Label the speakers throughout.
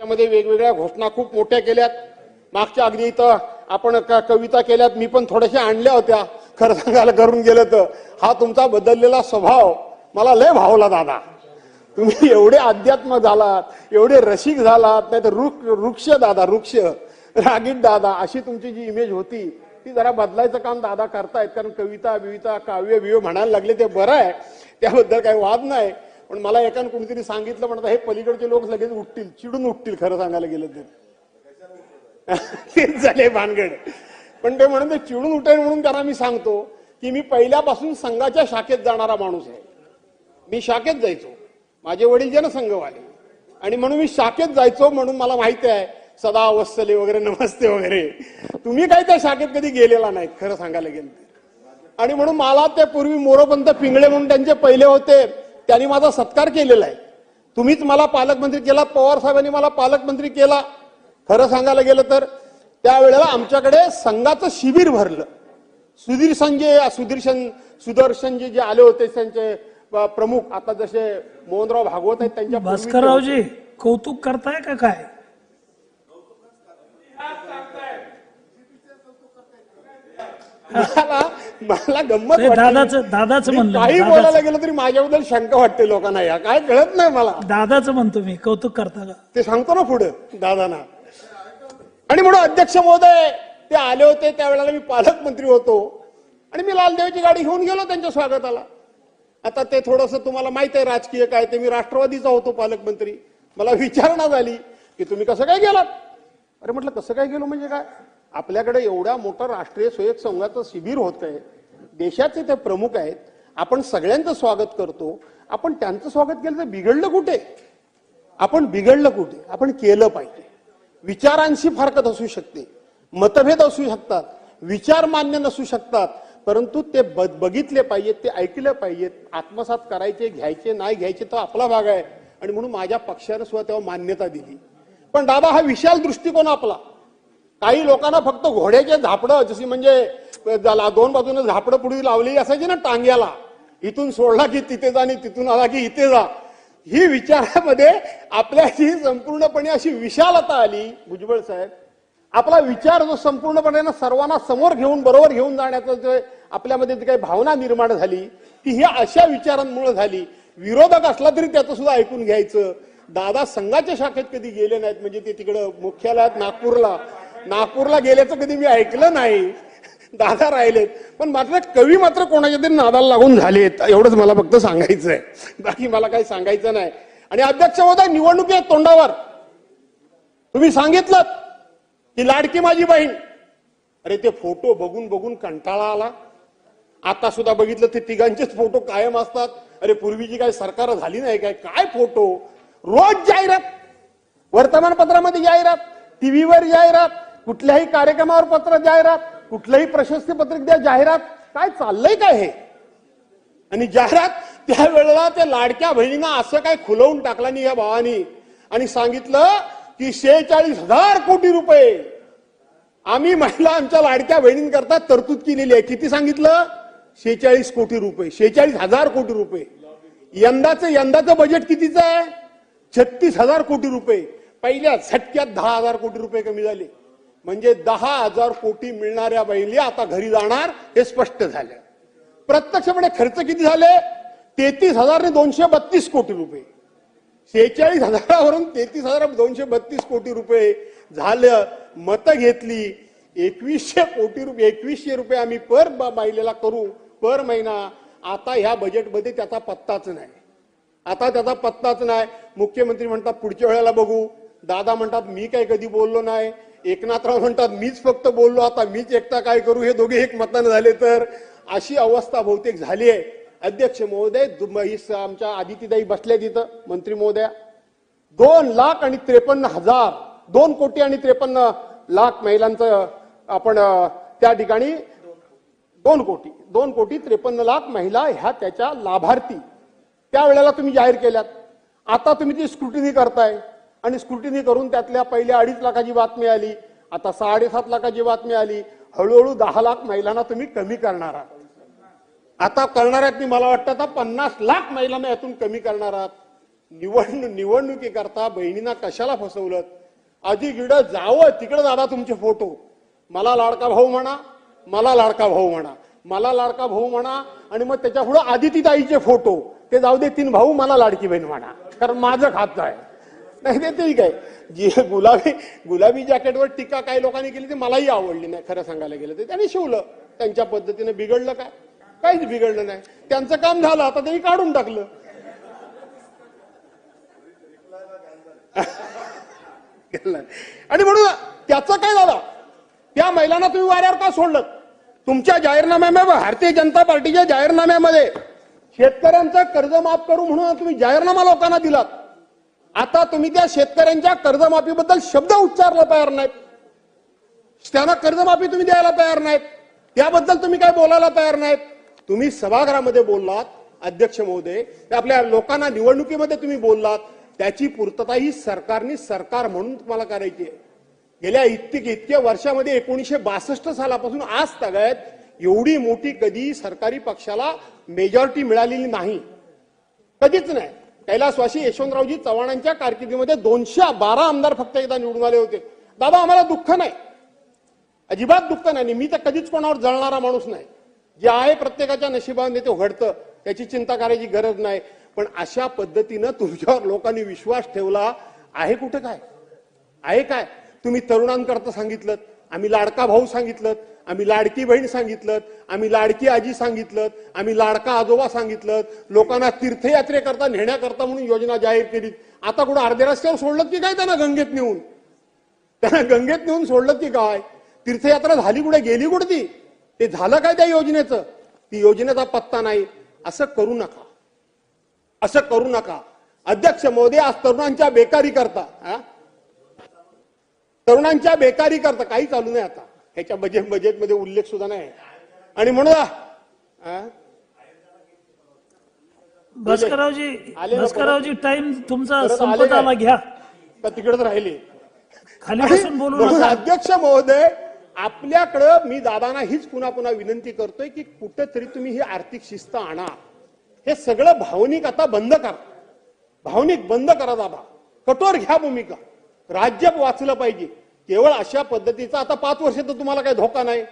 Speaker 1: त्यामध्ये वेगवेगळ्या घोषणा खूप मोठ्या केल्यात. मागच्या अगदी इथं आपण कविता केल्यात. मी पण थोड्याशा आणल्या होत्या. खरं सांगायला करून गेलं तर. हा तुमचा बदललेला स्वभाव. मला लय भावला दादा. तुम्ही एवढे अध्यात्म झालात एवढे रसिक झालात नाही तर वृक्ष दादा वृक्ष. रागीट दादा अशी तुमची जी इमेज होती ती जरा बदलायचं काम दादा करतायत. कारण कविता बिविता काव्य बिव्य म्हणायला लागले ते बरं आहे. त्याबद्दल काही वाद नाही. पण मला एकानं कोणीतरी सांगितलं म्हणत हे पलीकडचे लोक लगेच उठतील चिडून उठतील खरं सांगायला गेलं तर. तेच झाले भानगड. पण ते म्हणून ते चिडून उठेल म्हणून त्यांना मी सांगतो की मी पहिल्यापासून संघाच्या शाखेत जाणारा माणूस आहे. मी शाखेत जायचो. माझे वडील जनसंघवाले. आणि म्हणून मी शाखेत जायचो म्हणून मला माहिती आहे सदा वत्सले वगैरे नमस्ते वगैरे. तुम्ही काही त्या शाखेत कधी गेलेला नाहीत खरं सांगायला गेलं आणि म्हणून मला ते पूर्वी मोरोपंत पिंगळे म्हणून त्यांचे पहिले होते. त्यांनी माझा सत्कार केलेला आहे. तुम्हीच मला पालकमंत्री केला पवार साहेबांनी मला पालकमंत्री केला. खरं सांगायला गेलं तर त्यावेळेला आमच्याकडे संघाचं शिबिर भरलं. सुधीर संजय सुदर्शन सुदर्शनजी जे आले होते त्यांचे प्रमुख. आता जसे मोहनराव भागवत आहेत त्यांच्या.
Speaker 2: भास्कररावजी कौतुक करताय का काय?
Speaker 1: मला मला गंमत.
Speaker 2: दादाचं दादाचं म्हणलं
Speaker 1: काही बोलायला गेलं तरी माझ्याबद्दल शंका वाटते लोकांना या. काय कळत नाही मला.
Speaker 2: दादाचं म्हणतो मी कौतुक करता का?
Speaker 1: ते सांगतो ना पुढे दादांना. आणि म्हणून अध्यक्ष महोदय ते आले होते त्यावेळेला मी पालकमंत्री होतो. आणि मी लालदेवाची गाडी घेऊन गेलो त्यांच्या स्वागताला. आता ते थोडस तुम्हाला माहीत आहे राजकीय काय ते. मी राष्ट्रवादीचा होतो पालकमंत्री. मला विचारणा झाली की तुम्ही कसं काय गेलात? अरे म्हटलं कसं काय गेलो म्हणजे काय? आपल्याकडे एवढ्या मोठं राष्ट्रीय स्वयं संघाचं शिबिर होत आहे. देशाचे ते प्रमुख आहेत. आपण सगळ्यांचं स्वागत करतो. आपण त्यांचं स्वागत केलं तर बिघडलं कुठे? आपण बिघडलं कुठे? आपण केलं पाहिजे. विचारांशी फारकत असू शकते. मतभेद असू शकतात. विचार मान्य नसू शकतात. परंतु ते ब- बघितले पाहिजेत ते ऐकले पाहिजेत. आत्मसात करायचे घ्यायचे नाही घ्यायचे तो आपला भाग आहे. आणि म्हणून माझ्या पक्षाने सुद्धा तेव्हा मान्यता दिली. पण दादा हा विशाल दृष्टिकोन आपला. काही लोकांना फक्त घोड्याचे झापडं जशी म्हणजे ज्याला दोन बाजूने झापडं पुढे लावलेली असायची ना टांग्याला इथून सोडला की तिथे जा आणि तिथून आला की इथे जा. ही विचारामध्ये आपल्याची संपूर्णपणे अशी विशालता आली भुजबळ साहेब. आपला विचार जो संपूर्णपणे ना सर्वांना समोर घेऊन बरोबर घेऊन जाण्याचं जे आपल्यामध्ये जी काही भावना निर्माण झाली ती ही अशा विचारांमुळे झाली. विरोधक असला तरी त्याचं सुद्धा ऐकून घ्यायचं. दादा संघाच्या शाखेत कधी गेले नाहीत म्हणजे ते तिकडं मुख्यालयात नागपूरला. नागपूरला गेल्याचं कधी मी ऐकलं नाही. दादा राहिलेत पण मात्र कवी मात्र कोणाच्या तरी नादाला लागून झालेत एवढंच मला फक्त सांगायचं आहे बाकी मला काही सांगायचं नाही. आणि अध्यक्ष होता निवडणुकी आहेत तोंडावर. तुम्ही सांगितलं की लाडकी माझी बहीण. अरे ते फोटो बघून बघून कंटाळा आला. आता सुद्धा बघितलं ते तिघांचेच फोटो कायम असतात. अरे पूर्वीची काय सरकार झाली नाही काय? काय फोटो? रोज जाहिरात. वर्तमानपत्रामध्ये जाहिरात. टीव्हीवर जाहिरात. कुठल्याही कार्यक्रमावर पत्र जाहिरात कुठलंही प्रशस्ती पत्रिक द्या जाहिरात. काय चाललंय काय हे? आणि जाहिरात त्यावेळेला त्या लाडक्या बहिणींना असं काय खुलवून टाकलं नाही या भावानी. आणि सांगितलं की शेहेचाळीस हजार कोटी रुपये. आम्ही महिला आमच्या लाडक्या बहिणींकरता तरतूद केलेली आहे. किती सांगितलं? शेहेचाळीस कोटी रुपये. शेहेचाळीस हजार कोटी रुपये. यंदाचं यंदाचं बजेट कितीचं आहे? छत्तीस हजार कोटी रुपये. पहिल्या झटक्यात दहा हजार कोटी रुपये कमी झाले. म्हणजे दहा हजार कोटी मिळणाऱ्या बैली आता घरी जाणार हे स्पष्ट झालं. प्रत्यक्षपणे खर्च किती झाले? तेहतीस हजार दोनशे बत्तीस कोटी रुपये. शेहेचाळीस हजारावरून तेहतीस हजार दोनशे बत्तीस कोटी रुपये झालं मतं घेतली. एकवीसशे कोटी रुपये एकवीसशे रुपये आम्ही पर बाईलेला करू पर महिना. आता ह्या बजेटमध्ये त्याचा पत्ताच नाही. आता त्याचा पत्ताच नाही. मुख्यमंत्री म्हणतात पुढच्या वेळेला बघू. दादा म्हणतात मी काय कधी बोललो नाही? एकनाथराव म्हणतात मीच फक्त बोललो आता मीच एकटा काय करू? हे दोघे एक मतानं झाले तर अशी अवस्था बहुतेक झाली आहे. अध्यक्ष महोदय आमच्या आदितीदाई बसल्या तिथं मंत्री महोदया. दोन लाख आणि त्रेपन्न हजार दोन कोटी आणि त्रेपन्न लाख महिलांचं आपण त्या ठिकाणी दोन कोटी दोन कोटी त्रेपन्न लाख महिला ह्या त्याच्या लाभार्थी. त्यावेळेला तुम्ही जाहीर केल्यात. आता तुम्ही ती स्क्रुटिनी करताय. आणि स्क्रुटिनी करून त्यातल्या पहिल्या अडीच लाखाची बातमी आली. आता साडेसात लाखाची बातमी आली. हळूहळू दहा लाख महिलांना तुम्ही कमी करणार आहात. आता करणार आहेत मला वाटतं आता पन्नास लाख महिलांना यातून कमी करणार आहात. निवडणूक निवडणुकीकरता बहिणींना कशाला फसवलं आधी गिड जावं तिकडे दादा तुमचे फोटो. मला लाडका भाऊ म्हणा मला लाडका भाऊ म्हणा. मला लाडका भाऊ म्हणा आणि मग त्याच्या पुढे आदिती ताईचे फोटो. ते जाऊ दे तीन भाऊ मला लाडकी बहीण म्हणा. कारण माझं खातं आहे. नाही ते ठीक आहे. जी गुलाबी गुलाबी जॅकेटवर टीका काही लोकांनी केली ती मलाही आवडली नाही खरं सांगायला गेलं ते त्यांनी शिवलं. त्यांच्या पद्धतीने बिघडलं काय? काहीच बिघडलं नाही. त्यांचं काम झालं आता त्यांनी काढून टाकलं. आणि म्हणून त्याचं काय झालं? त्या महिलांना तुम्ही वाऱ्यावर का सोडलं तुमच्या जाहीरनाम्या भारतीय जनता पार्टीच्या जाहीरनाम्यामध्ये शेतकऱ्यांचं कर्ज माफ करू म्हणून तुम्ही जाहीरनामा लोकांना दिलात. आता तुम्ही त्या शेतकऱ्यांच्या कर्जमाफीबद्दल शब्द उच्चारला तयार नाहीत. त्यांना कर्जमाफी तुम्ही द्यायला तयार नाहीत. त्याबद्दल तुम्ही काय बोलायला तयार नाहीत. तुम्ही सभागृहामध्ये बोललात अध्यक्ष महोदय ते आपल्या लोकांना निवडणुकीमध्ये तुम्ही बोललात. त्याची पूर्तता ही सरकारने सरकार म्हणून तुम्हाला करायची आहे. गेल्या इतके इतक्या वर्षामध्ये एकोणीसशे बासष्ट सालापासून आज तगायत एवढी मोठी कधी सरकारी पक्षाला मेजॉरिटी मिळालेली नाही. कधीच नाही. कैलासवासी यशवंतरावजी चव्हाणांच्या कारकिर्दीमध्ये दोनशे बारा आमदार फक्त एकदा निवडून आले होते. दादा आम्हाला दुःख नाही. अजिबात दुःख नाही. मी तर कधीच कोणावर जळणारा माणूस नाही. जे आहे प्रत्येकाच्या नशिबाने ते घडतं त्याची चिंता करायची गरज नाही. पण अशा पद्धतीनं तुमच्यावर लोकांनी विश्वास ठेवला आहे कुठं काय? आहे काय? तुम्ही तरुणांकरता सांगितलं. आम्ही लाडका भाऊ सांगितलं आम्ही लाडकी बहीण सांगितलं आम्ही लाडकी आजी सांगितलं आम्ही लाडका आजोबा सांगितलं लोकांना तीर्थयात्रेकरता नेण्याकरता म्हणून योजना जाहीर केली. आता कुठं अर्ध्या रस्त्यावर सोडलं की काय त्यांना गंगेत नेऊन? त्यांना गंगेत नेऊन सोडलं की काय? तीर्थयात्रा झाली कुठे? गेली कुठे ती ते झालं काय त्या योजनेचं? ती योजनेचा पत्ता नाही. असं करू नका. असं करू नका. अध्यक्ष मोदी आज तरुणांच्या बेकारी करता हा? तरुणांच्या बेकारी करता काही चालू नाही आता. ह्याच्या बजेट बजेटमध्ये उल्लेख सुद्धा नाही. आणि म्हणून?
Speaker 2: भास्कररावजी भास्कररावजी टाइम तुमचा संपत? आला घ्या.
Speaker 1: का तिकडेच राहिले.
Speaker 2: खाली बसून बोलू
Speaker 1: अध्यक्ष महोदय आपल्याकडं मी दादांना हीच पुन्हा पुन्हा विनंती करतोय की कुठेतरी तुम्ही ही आर्थिक शिस्त आणा. हे सगळं भावनिक आता बंद करा. भावनिक बंद करा दादा. कठोर घ्या भूमिका. राज्य वाचलं पाहिजे. केवळ अशा पद्धतीचा आता पाच वर्ष तर तुम्हाला काही धोका नाही.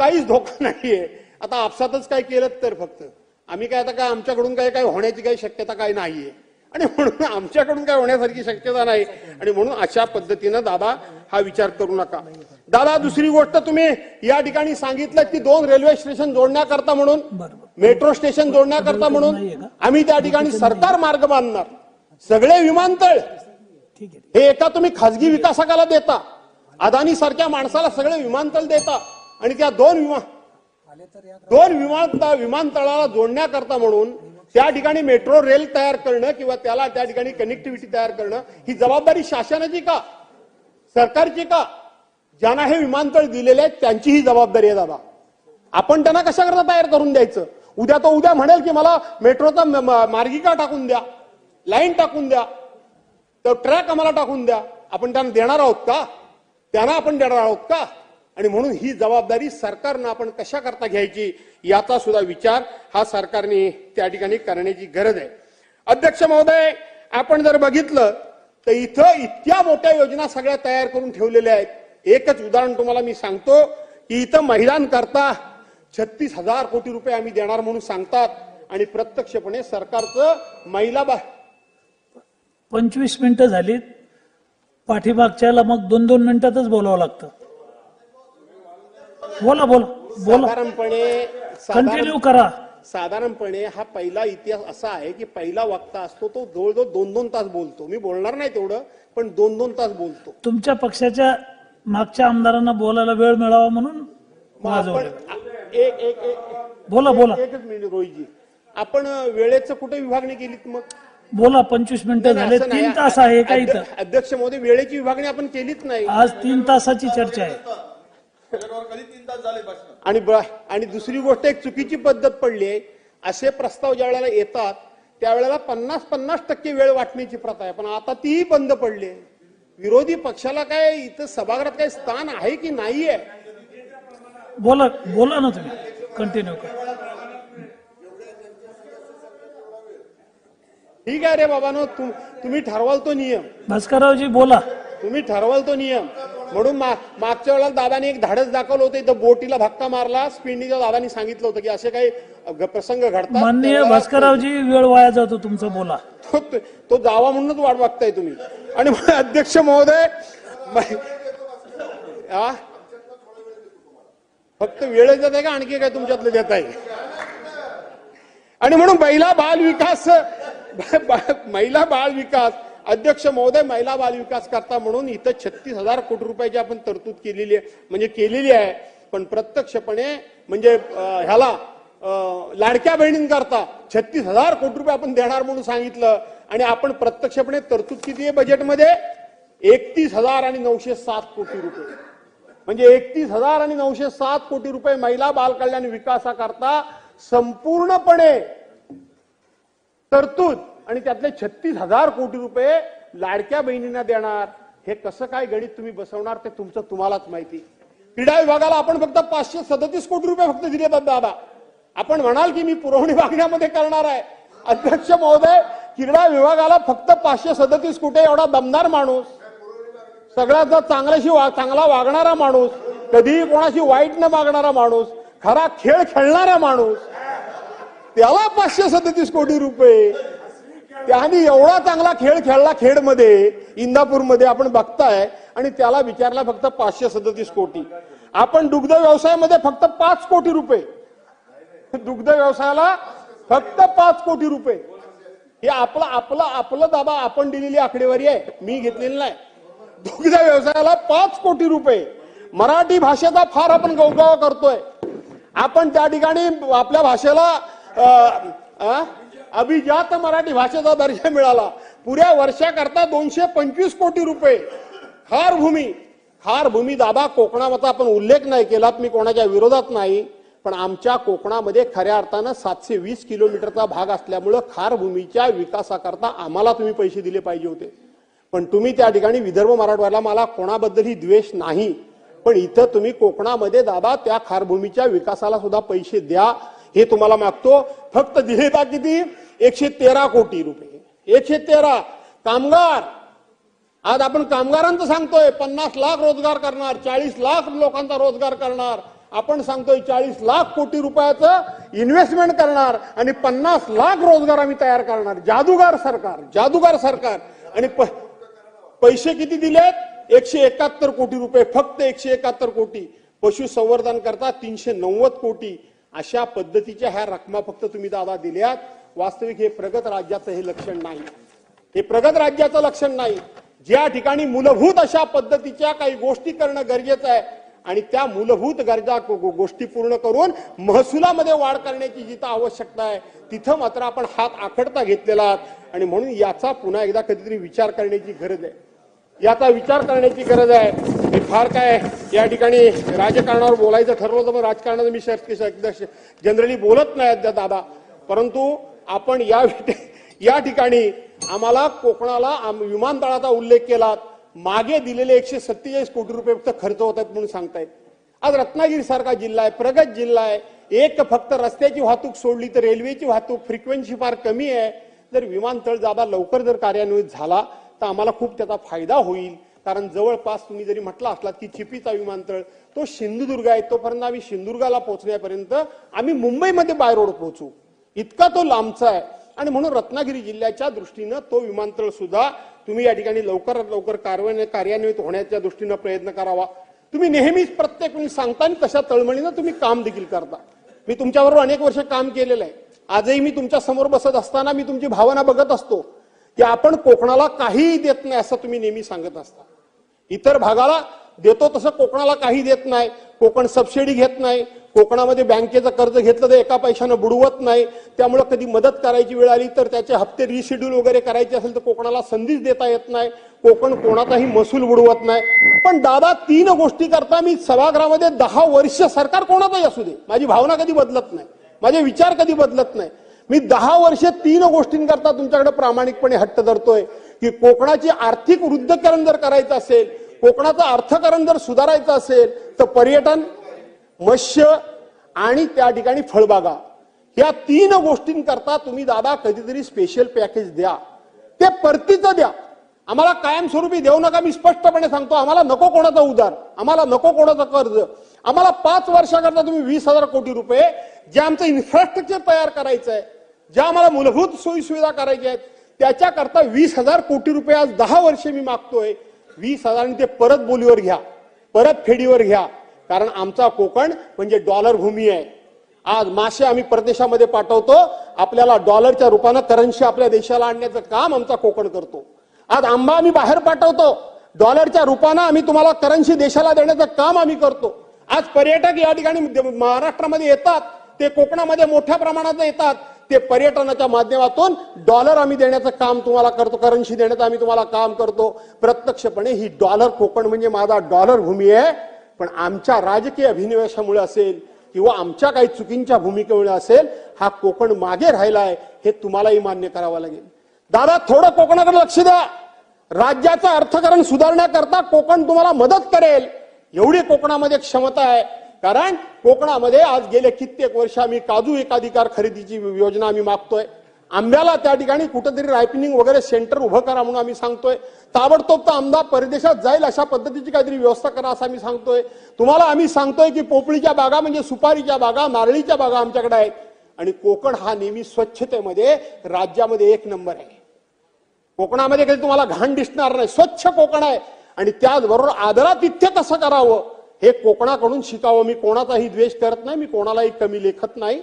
Speaker 1: काहीच धोका नाहीये. आता आपसातच काय केलं तर फक्त. आम्ही काय आता काय आमच्याकडून काय काय होण्याची काही शक्यता काय नाहीये. आणि म्हणून आमच्याकडून काय होण्यासारखी शक्यता नाही. आणि म्हणून अशा पद्धतीनं दादा हा विचार करू नका. दादा दुसरी गोष्ट तुम्ही या ठिकाणी सांगितलं की दोन रेल्वे स्टेशन जोडण्याकरता म्हणून मेट्रो स्टेशन जोडण्याकरता म्हणून? आम्ही त्या ठिकाणी सरकार मार्ग बांधणार. सगळे विमानतळ हे एका तुम्ही खासगी विकासकाला देता अदानी सारख्या माणसाला सगळे विमानतळ देता आणि त्या दोन विमान दोन विमान विमानतळाला जोडण्याकरता म्हणून त्या ठिकाणी मेट्रो रेल तयार करणं किंवा त्याला त्या ठिकाणी कनेक्टिव्हिटी तयार करणं ही जबाबदारी शासनाची का? सरकारची का? ज्यांना हे विमानतळ दिलेले आहेत त्यांची ही जबाबदारी आहे दादा. आपण त्यांना कशा करता तयार करून द्यायचं? उद्या तो उद्या म्हणेल की मला मेट्रोचा मार्गिका टाकून द्या लाईन टाकून द्या. तर ट्रॅक आम्हाला टाकून द्या. आपण त्यांना देणार आहोत का? त्यांना आपण देणार आहोत का? आणि म्हणून ही जबाबदारी सरकारनं आपण कशा करता घ्यायची याचा सुद्धा विचार हा सरकारने त्या ठिकाणी करण्याची गरज आहे. अध्यक्ष महोदय आपण जर बघितलं तर इथं इतक्या मोठ्या योजना सगळ्या तयार करून ठेवलेल्या आहेत. एकच उदाहरण तुम्हाला मी सांगतो की इथं महिलांकरता छत्तीस हजार कोटी रुपये आम्ही देणार म्हणून सांगतात. आणि प्रत्यक्षपणे सरकारचं महिला बा
Speaker 2: पंचवीस मिनिटं झालीत. पाठीमागच्याला मग दोन दोन मिनिटातच बोलावं लागतं. बोला बोला बोला.
Speaker 1: साधारणपणे साधारण
Speaker 2: कंटिन्यू करा.
Speaker 1: साधारणपणे हा पहिला इतिहास असा आहे की पहिला वक्ता असतो तो जवळजवळ दोन दोन तास बोलतो. मी बोलणार नाही तेवढं पण दोन दोन तास बोलतो.
Speaker 2: तुमच्या पक्षाच्या मागच्या आमदारांना बोलायला वेळ मिळावा म्हणून
Speaker 1: मग
Speaker 2: वाजवलं
Speaker 1: आपण एक एक एक
Speaker 2: बोला बोला.
Speaker 1: एकच मिनिट रोहितजी. आपण वेळेचं कुठे विभागणी केलीत मग?
Speaker 2: बोला पंचवीस मिनिटं झाले
Speaker 1: असं नाही.
Speaker 2: तीन तास आहे का इथं?
Speaker 1: अध्य- अध्यक्ष मोदी वेळेची विभागणी आपण केलीच नाही.
Speaker 2: आज तीन तासाची चर्चा आहे.
Speaker 3: कधी तीन तास झाले भाषण?
Speaker 1: आणि ब- आणि दुसरी गोष्ट एक चुकीची पद्धत पडली आहे. असे प्रस्ताव ज्या वेळेला येतात त्यावेळेला पन्नास पन्नास टक्के वेळ वाटण्याची प्रथा आहे. पण आता तीही बंद पडली आहे. विरोधी पक्षाला काय इथं सभागृहात काही स्थान आहे की नाहीये?
Speaker 2: बोला बोला ना तुम्ही. कंटिन्यू करा.
Speaker 1: ठीक आहे रे बाबानो तुम तुम्ही ठरवाल तो नियम.
Speaker 2: भास्कररावजी बोला.
Speaker 1: तुम्ही ठरवाल तो नियम. म्हणून मा- मागच्या वेळेला दादाने एक धाडस दाखवलं होतं इथं बोटीला धक्का मारला. स्पिंडीच्या दादानी सांगितलं होतं की असे काही ग- प्रसंग घडतात.
Speaker 2: माननीय
Speaker 1: त्यावेळेला
Speaker 2: भास्कररावजी वेळ वाया जातो तुमचं बोला.
Speaker 1: तो तो जावा म्हणूनच वाट बघताय तुम्ही. आणि मग अध्यक्ष महोदय मै- आ? फक्त वेळ देत आहे का आणखी काय तुमच्यातलं देत आहे आणि म्हणून महिला बाल विकास महिला बाल विकास अध्यक्ष महोदय महिला बाल विकास करता म्हणून इथं छत्तीस हजार कोटी रुपयाची आपण तरतूद केलेली आहे. म्हणजे केलेली आहे. पण प्रत्यक्षपणे म्हणजे ह्याला लाडक्या बहिणींकरता छत्तीस हजार कोटी रुपये आपण देणार म्हणून सांगितलं. आणि आपण प्रत्यक्षपणे तरतूद किती आहे बजेटमध्ये एकतीस हजार आणि नऊशे सात कोटी रुपये. म्हणजे एकतीस हजार आणि नऊशे सात कोटी रुपये महिला बाल कल्याण विकासाकरता संपूर्णपणे तरतूद. आणि त्यातले छत्तीस हजार कोटी रुपये लाडक्या बहिणींना देणार. हे कसं काय गणित तुम्ही बसवणार ते तुमचं तुम्हालाच माहिती. क्रीडा विभागाला आपण फक्त पाचशे सदतीस कोटी रुपये फक्त दिले दादा. आपण म्हणाल की मी पुरवणी मागण्यामध्ये करणार आहे. अध्यक्ष महोदय क्रीडा विभागाला फक्त पाचशे सदतीस कोटी एवढा दमदार माणूस. सगळ्यात चांगल्याशी चांगला वागणारा माणूस कधीही कोणाशी वाईट न मागणारा माणूस खरा खेळ खेळणारा माणूस त्याला पाचशे सदतीस कोटी रुपये. त्याने एवढा चांगला खेळ खेळला खेडमध्ये इंदापूरमध्ये आपण बघताय आणि त्याला विचारला फक्त पाचशे सदतीस कोटी. आपण दुग्ध व्यवसायामध्ये फक्त पाच कोटी रुपये. दुग्ध व्यवसायाला फक्त पाच कोटी रुपये. हे आपलं आपलं आपलं दाबा आपण दिलेली आकडेवारी आहे. मी घेतलेली नाही. दुग्ध व्यवसायाला पाच कोटी रुपये. मराठी भाषेचा फार आपण गौगावा करतोय. आपण त्या ठिकाणी आपल्या भाषेला अभिजात मराठी भाषेचा दर्जा मिळाला. पुऱ्या वर्षाकरता दोनशे पंचवीस कोटी रुपये. खार भूमी खार भूमी दादा कोकणाचा आपण उल्लेख नाही केलात मी कोणाच्या विरोधात नाही पण आमच्या कोकणामध्ये खऱ्या अर्थानं सातशे वीस किलोमीटरचा भाग असल्यामुळं खार भूमीच्या विकासाकरता आम्हाला तुम्ही पैसे दिले पाहिजे होते. पण तुम्ही त्या ठिकाणी विदर्भ मराठवाड्याला मला कोणाबद्दलही द्वेष नाही. पण इथं तुम्ही कोकणामध्ये दादा त्या खारभूमीच्या विकासाला सुद्धा पैसे द्या. हे तुम्हाला मागतो. फक्त दिले का किती? एकशे तेरा कोटी रुपये. एकशे तेरा. कामगार. आज आपण कामगारांचं सांगतोय. पन्नास लाख रोजगार करणार चाळीस लाख लोकांचा रोजगार करणार. आपण सांगतोय चाळीस लाख कोटी रुपयाचं इन्व्हेस्टमेंट करणार आणि पन्नास लाख रोजगार आम्ही तयार करणार. जादूगार सरकार जादूगार सरकार. आणि प- पैसे किती दिलेत? एकशे एकाहत्तर कोटी रुपये. फक्त एकशे एकाहत्तर कोटी. पशुसंवर्धन करता तीनशे नव्वद कोटी. अशा पद्धतीच्या ह्या रकमा फक्त तुम्ही दादा दिल्यात. वास्तविक हे प्रगत राज्याचं हे लक्षण नाही. हे प्रगत राज्याचं लक्षण नाही. ज्या ठिकाणी मूलभूत अशा पद्धतीच्या काही गोष्टी करणं गरजेचं आहे आणि त्या मूलभूत गरजा गोष्टी पूर्ण करून महसुलामध्ये वाढ करण्याची जिथं आवश्यकता आहे तिथं मात्र आपण हात आखडता घेतलेला आहात. आणि म्हणून याचा पुन्हा एकदा कधीतरी विचार करण्याची गरज आहे. याचा विचार करण्याची गरज आहे. मी फार काय या ठिकाणी राजकारणावर बोलायचं ठरवलं तर पण राजकारणाचं मी शर्ट जनरली बोलत नाही अद्याप दादा. परंतु आपण या या ठिकाणी आम्हाला कोकणाला आम- विमानतळाचा उल्लेख केला. मागे दिलेले एकशे सत्तेचाळीस कोटी रुपये फक्त खर्च होत आहेत म्हणून सांगतायत. आज रत्नागिरी सारखा जिल्हा आहे प्रगत जिल्हा आहे. एक फक्त रस्त्याची वाहतूक सोडली तर रेल्वेची वाहतूक फ्रिक्वेन्सी फार कमी आहे. जर विमानतळ जादा लवकर जर कार्यान्वित झाला तर आम्हाला खूप त्याचा फायदा होईल. कारण जवळपास तुम्ही जरी म्हटलं असलात की चिपीचा विमानतळ तो सिंधुदुर्ग आहे तोपर्यंत आम्ही सिंधुदुर्गाला पोहोचण्यापर्यंत आम्ही मुंबईमध्ये बाय रोड पोहोचू. इतका तो लांबचा आहे. आणि म्हणून रत्नागिरी जिल्ह्याच्या दृष्टीनं तो विमानतळ सुद्धा तुम्ही या ठिकाणी लवकरात लवकर कार्यान्वित कार्यान्वित होण्याच्या दृष्टीनं प्रयत्न करावा. तुम्ही नेहमीच प्रत्येक वेळी सांगता आणि तशा तळमळीनं तुम्ही काम देखील करता. मी तुमच्याबरोबर अनेक वर्ष काम केलेलं आहे. आजही मी तुमच्यासमोर बसत असताना मी तुमची भावना बघत असतो. की आपण कोकणाला काहीही देत नाही असं तुम्ही नेहमी सांगत असता. इतर भागाला देतो तसं कोकणाला काही देत नाही. कोकण सबसिडी घेत नाही. कोकणामध्ये बँकेचं कर्ज घेतलं तर एका पैशानं बुडवत नाही. त्यामुळे कधी मदत करायची वेळ आली तर त्याचे हप्ते रिशेड्यूल वगैरे करायचे असेल तर कोकणाला संधीच देता येत नाही. कोकण कोणाचाही महसूल बुडवत नाही. पण दादा तीन गोष्टी करता मी सभागृहामध्ये दहा वर्ष सरकार कोणाचाही असू दे. माझी भावना कधी बदलत नाही. माझे विचार कधी बदलत नाही. मी दहा वर्ष तीन गोष्टींकरता तुमच्याकडे प्रामाणिकपणे हट्ट धरतोय की कोकणाची आर्थिक वृद्धकरण जर करायचं असेल कोकणाचं अर्थकरण जर सुधारायचं असेल तर पर्यटन मत्स्य आणि त्या ठिकाणी फळबागा या तीन गोष्टींकरता तुम्ही दादा कधीतरी स्पेशल पॅकेज द्या. ते परतीचं द्या. आम्हाला कायमस्वरूपी देऊ नका मी स्पष्टपणे सांगतो आम्हाला नको कोणाचा उधार आम्हाला नको कोणाचं कर्ज. आम्हाला पाच वर्षाकरता तुम्ही वीस हजार कोटी रुपये जे आमचं इन्फ्रास्ट्रक्चर तयार करायचं आहे ज्या आम्हाला मूलभूत सोयीसुविधा करायच्या आहेत त्याच्याकरता वीस हजार कोटी रुपये आज दहा वर्षे मी मागतोय. वीस हजारांनी ते परत बोलीवर घ्या. परत फेडीवर घ्या. कारण आमचा कोकण म्हणजे डॉलर भूमी आहे. आज मासे आम्ही परदेशामध्ये पाठवतो. आपल्याला डॉलरच्या रूपानं करन्सी आपल्या देशाला आणण्याचं काम आमचा कोकण करतो. आज आंबा आम्ही बाहेर पाठवतो. डॉलरच्या रूपानं आम्ही तुम्हाला करन्सी देशाला देण्याचं काम आम्ही करतो. आज पर्यटक या ठिकाणी महाराष्ट्रामध्ये येतात. ते कोकणामध्ये मोठ्या प्रमाणात येतात. ते पर्यटनाच्या माध्यमातून डॉलर आम्ही देण्याचं काम तुम्हाला करतो. करन्सी देण्याचं आम्ही तुम्हाला काम करतो. प्रत्यक्षपणे ही डॉलर कोकण म्हणजे माझा डॉलर भूमी आहे. पण आमच्या राजकीय अभिनिवेशामुळे असेल किंवा आमच्या काही चुकींच्या भूमिकेमुळे असेल हा कोकण मागे राहिलाय हे तुम्हालाही मान्य करावं लागेल. दादा थोडं कोकणाकडे लक्ष द्या. राज्याचं अर्थकारण सुधारण्याकरता कोकण तुम्हाला मदत करेल. एवढी कोकणामध्ये क्षमता आहे. कारण कोकणामध्ये आज गेले कित्येक वर्ष आम्ही काजू एकाधिकार खरेदीची योजना आम्ही मागतोय. आंब्याला त्या ठिकाणी कुठेतरी रायपिनिंग वगैरे सेंटर उभं करा म्हणून आम्ही सांगतोय. ताबडतोब तर आमदार परदेशात जाईल अशा पद्धतीची काहीतरी व्यवस्था करा असं आम्ही सांगतोय. तुम्हाला आम्ही सांगतोय की पोपळीच्या बागा म्हणजे सुपारीच्या बागा नारळीच्या बागा आमच्याकडे आहेत. आणि कोकण हा नेहमी स्वच्छतेमध्ये राज्यामध्ये एक नंबर आहे. कोकणामध्ये कधी तुम्हाला घाण दिसणार नाही. स्वच्छ कोकण आहे. आणि त्याचबरोबर आदरातिथ्य कसं करावं? हे कोकणाकडून शिकावं. मी कोणाचाही द्वेष करत नाही मी कोणालाही कमी लेखत नाही.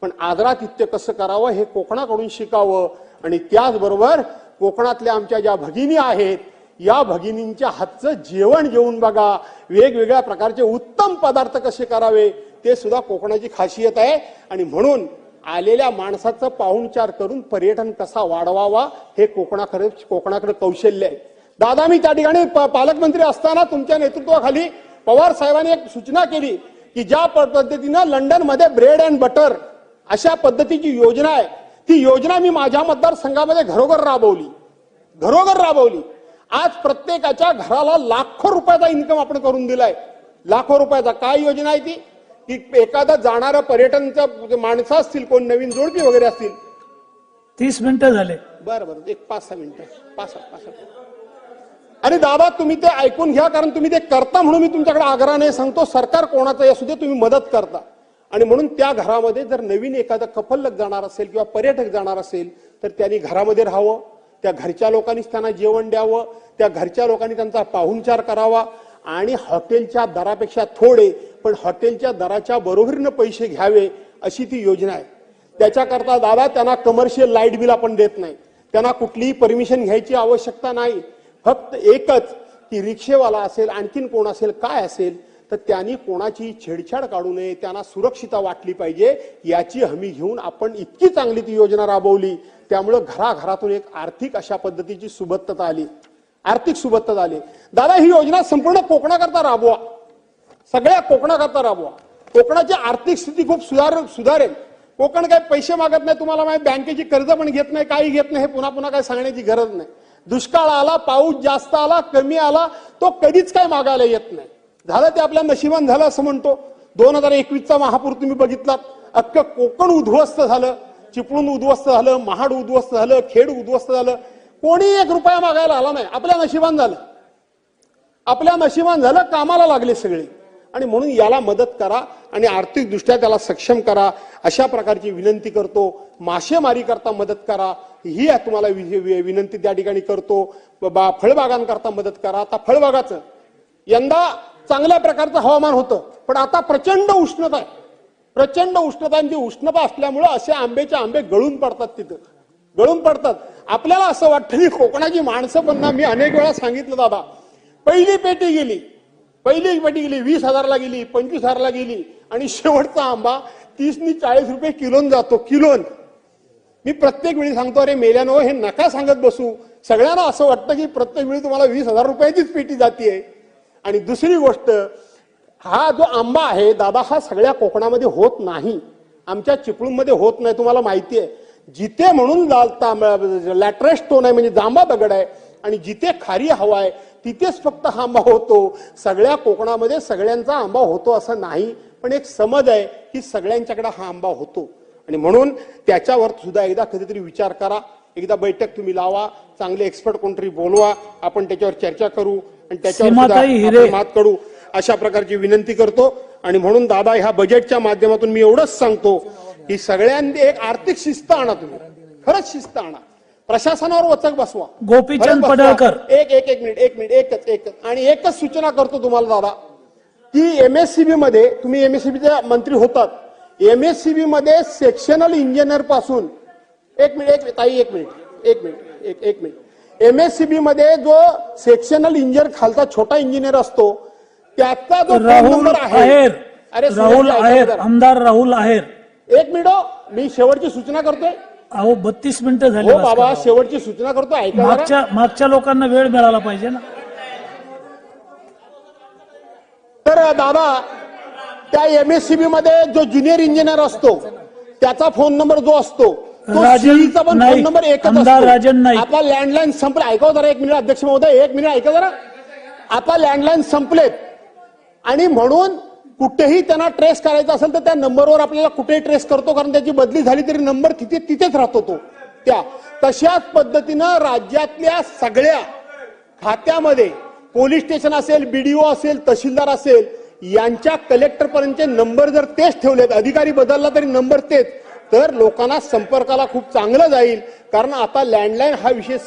Speaker 1: पण आदरातिथ्य कसं करावं हे कोकणाकडून शिकावं. आणि त्याचबरोबर कोकणातल्या आमच्या ज्या भगिनी आहेत या भगिनींच्या हातचं जेवण जेवून बघा. वेगवेगळ्या प्रकारचे उत्तम पदार्थ कसे करावे ते सुद्धा कोकणाची खासियत आहे. आणि म्हणून आलेल्या माणसाचं पाहुणचार करून पर्यटन कसा वाढवावा हे कोकणाकडे कोकणाकडे कौशल्य आहे. दादा मी त्या ठिकाणी प- पालकमंत्री असताना तुमच्या नेतृत्वाखाली पवार साहेबांनी एक सूचना केली की ज्या पद्धतीनं लंडनमध्ये ब्रेड अँड बटर अशा पद्धतीची योजना आहे ती योजना मी माझ्या मतदारसंघामध्ये घरोघर राबवली. घरोघर राबवली. आज प्रत्येकाच्या घराला लाखो रुपयाचा इन्कम आपण करून दिलाय. लाखो रुपयाचा. काय योजना आहे ती? की एखादा जाणारं पर्यटनचं माणसं असतील कोण नवीन जोडपी वगैरे असतील.
Speaker 2: तीस मिनिटं झाले.
Speaker 1: बरं बरं. एक पाच सहा मिनिटं. पाच सहा पाच सहा. आणि दादा तुम्ही ते ऐकून घ्या कारण तुम्ही ते करता म्हणून मी तुमच्याकडे आग्रहाने सांगतो सरकार कोणाचं असू दे तुम्ही मदत करता. आणि म्हणून त्या घरामध्ये जर नवीन एखादं कपल जाणार असेल किंवा पर्यटक जाणार असेल तर त्यांनी घरामध्ये राहावं त्या घरच्या लोकांनीच त्यांना जेवण द्यावं त्या घरच्या लोकांनी त्यांचा पाहुणचार करावा. आणि हॉटेलच्या दरापेक्षा थोडे पण हॉटेलच्या दराच्या बरोबरीनं पैसे घ्यावे अशी ती योजना आहे. त्याच्याकरता दादा त्यांना कमर्शियल लाइट बिल आपण देत नाही. त्यांना कुठलीही परमिशन घ्यायची आवश्यकता नाही. फक्त एकच की रिक्षेवाला असेल आणखीन कोण असेल काय असेल तर त्यांनी कोणाची छेडछाड काढू नये त्यांना सुरक्षिता वाटली पाहिजे याची हमी घेऊन आपण इतकी चांगली ती योजना राबवली. त्यामुळं घराघरातून एक आर्थिक अशा पद्धतीची सुबत्तता आली. आर्थिक सुबत्तता आली. दादा ही योजना संपूर्ण कोकणाकरता राबवा. सगळ्या कोकणाकरता राबवा. कोकणाची आर्थिक स्थिती खूप सुधार सुधारेल. कोकण काही पैसे मागत नाही तुम्हाला माहिती बँकेची कर्ज पण घेत नाही काही घेत नाही हे पुन्हा पुन्हा काही सांगण्याची गरज नाही. दुष्काळ आला पाऊस जास्त आला कमी आला तो कधीच काय मागायला येत नाही. झालं ते आपल्या नशिबान झालं असं म्हणतो. दोन हजार एकवीसचा महापूर तुम्ही बघितलात. अख्खं कोकण उद्ध्वस्त झालं चिपळूण उद्ध्वस्त झालं महाड उद्ध्वस्त झालं खेड उद्ध्वस्त झालं. कोणी एक रुपया मागायला आला नाही. आपल्या नशिबान झालं. आपल्या नशिबान झालं कामाला लागले सगळे. आणि म्हणून याला मदत करा. आणि आर्थिकदृष्ट्या त्याला सक्षम करा. अशा प्रकारची विनंती करतो. मासेमारी करता मदत करा. ही तुम्हाला वि- विनंती त्या ठिकाणी करतो. बा फळबागांकरता मदत करा. आता फळबागाचं. यंदा चांगल्या प्रकारचं हवामान होतं. पण आता प्रचंड उष्णता आहे. प्रचंड उष्णता आणि ती उष्णता असल्यामुळं असे आंब्याचे आंबे गळून पडतात तिथं. गळून पडतात. आपल्याला असं वाटतं की कोकणाची माणसं पण ना मी अनेक वेळा सांगितलं दादा. पहिली पेटी गेली. पहिली पेटी गेली वीस हजारला गेली पंचवीस हजारला गेली. आणि शेवटचा आंबा तीसनी चाळीस रुपये किलोन जातो किलोन. मी प्रत्येक वेळी सांगतो अरे मेल्यानो हे नका सांगत बसू. सगळ्यांना असं वाटतं की प्रत्येक वेळी तुम्हाला वीस हजार रुपयाचीच पेटी जाते आणि दुसरी गोष्ट हा जो आंबा आहे दादा हा सगळ्या कोकणामध्ये होत नाही. आमच्या चिपळूणमध्ये होत नाही तुम्हाला माहिती आहे जिथे म्हणून लॅटरेस्ट स्टोन आहे म्हणजे जांबा दगड आहे आणि जिथे खारी हवा आहे तिथेच फक्त हा आंबा होतो. सगळ्या कोकणामध्ये सगळ्यांचा आंबा होतो असं नाही. पण एक समज आहे की सगळ्यांच्याकडे हा आंबा होतो. आणि म्हणून त्याच्यावर सुद्धा एकदा कधीतरी विचार करा. एकदा बैठक तुम्ही लावा चांगले एक्सपर्ट कोणतरी बोलवा आपण त्याच्यावर चर्चा करू आणि त्याच्यावर मात करू. अशा प्रकारची विनंती करतो. आणि म्हणून दादा ह्या बजेटच्या माध्यमातून मी एवढंच सांगतो की सगळ्यांनी एक आर्थिक शिस्त आणा तुम्ही. खरंच शिस्त आणा. प्रशासनावर वचक बसवा.
Speaker 2: गोपीचंद. पडळकर.
Speaker 1: एक एक एक मिनिट एक मिनिट एकच एकच. आणि एकच सूचना करतो तुम्हाला दादा. की एमएससीबी मध्ये तुम्ही एमएससीबीचे मंत्री होतात एमएससीबी मध्ये सेक्शनल इंजिनियरपासून एक मिनिट एक मिनिट ताई एक मिनिट एक मिनिट एक एक मिनिट एमएससीबी मध्ये जो सेक्शनल इंजिनियर खालचा छोटा इंजिनियर असतो त्याचा जो
Speaker 2: राहुल आहेर
Speaker 1: अरे
Speaker 2: राहुल आहेर. आमदार राहुल आहेर
Speaker 1: एक मिनिट हो. मी शेवटची सूचना करतोय
Speaker 2: अहो बत्तीस मिनिटं झाली
Speaker 1: हो बाबा. शेवटची सूचना करतो ऐका.
Speaker 2: मागच्या मागच्या लोकांना वेळ मिळाला पाहिजे ना
Speaker 1: तर दादा. त्या एमएससीबी मध्ये जो ज्युनियर इंजिनियर असतो त्याचा फोन नंबर जो असतो तो पण फोन
Speaker 2: नाईक,
Speaker 1: नंबर एकच असतो. आपला लँडलाईन संपला. ऐकाव जरा एक मिनिट अध्यक्ष महोदय एक मिनिट ऐका जरा. आता लँडलाईन संपलेत. आणि म्हणून कुठेही त्यांना ट्रेस करायचा असेल तर त्या नंबरवर आपल्याला कुठेही ट्रेस करतो कारण त्याची बदली झाली तरी नंबर तिथे तिथेच राहतो तो. त्या तशाच पद्धतीनं राज्यातल्या सगळ्या खात्यामध्ये पोलीस स्टेशन असेल बीडीओ असेल तहसीलदार असेल यांच्या कलेक्टर पर्यंतचे नंबर जर तेच ठेवलेत अधिकारी बदलला तरी नंबर तेच तर लोकांना संपर्काला खूप चांगलं जाईल. कारण आता लँडलाईन हा विषय